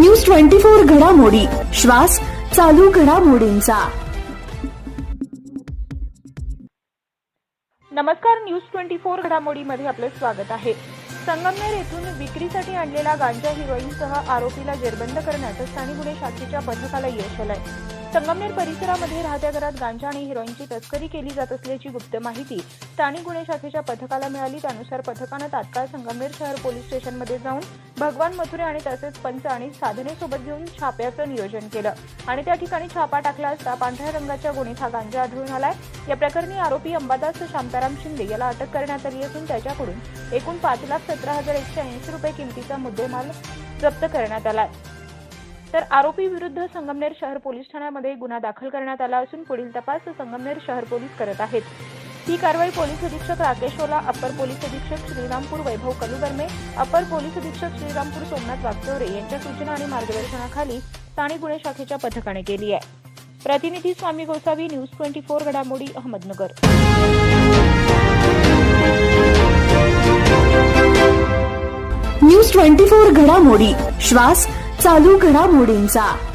News twenty four घडामोडी. श्वास चालू घडामोडींचा. नमस्कार न्यूज ट्वेंटी फोर घडामोडीमध्ये आपले स्वागत आहे. संगमनेर येथून विक्रीसाठी आणलेला गांजा हिरोईनसह आरोपीला जेरबंद करण्यात स्थानिक गुन्हे शाखेच्या पथकाला यश आलंय. संगमनेर परिसरामध्ये राहत्या घरात गांजा आणि हिरोईनची तस्करी केली जात असल्याची गुप्त माहिती स्थानिक गुन्हे शाखेच्या पथकाला मिळाली. त्यानुसार पथकानं तात्काळ संगमनेर शहर पोलीस स्टेशनमध्ये जाऊन भगवान मथुरे आणि तसेच पंच आणि साधनेसोबत घेऊन छाप्याचं नियोजन केलं. आणि त्या ठिकाणी छापा टाकला असता पांढऱ्या रंगाच्या गुन्हेत हा गांजा आढळून आलाय. या प्रकरणी आरोपी अंबादास शांताराम शिंदे याला अटक करण्यात आली असून त्याच्याकडून एकूण पाच लाख सतरा हजार एकशे ऐंशी रुपये किमतीचा मुद्देमाल जप्त करण्यात आला आहे तर आरोपी विरुद्ध संगमनेर शहर पोलीस ठाण्यामध्ये गुन्हा दाखल करण्यात आला असून पुढील तपास संगमनेर शहर पोलीस करत आहेत. ही कारवाई पोलीस अधीक्षक राकेश ओला अपर पोलीस अधीक्षक श्रीरामपूर वैभव कलुबर्मे अपर पोलीस अधीक्षक श्रीरामपूर सोमनाथ वागचौरे यांच्या सूचना आणि मार्गदर्शनाखाली स्थानिक गुन्हे शाखेच्या पथकाने केली आहे. प्रतिनिधी Swami Gosavi news twenty four घडामोडी अहमदनगर. न्यूज ट्वेंटी फोर घडामोडी श्वास चालू घडामोडींचा.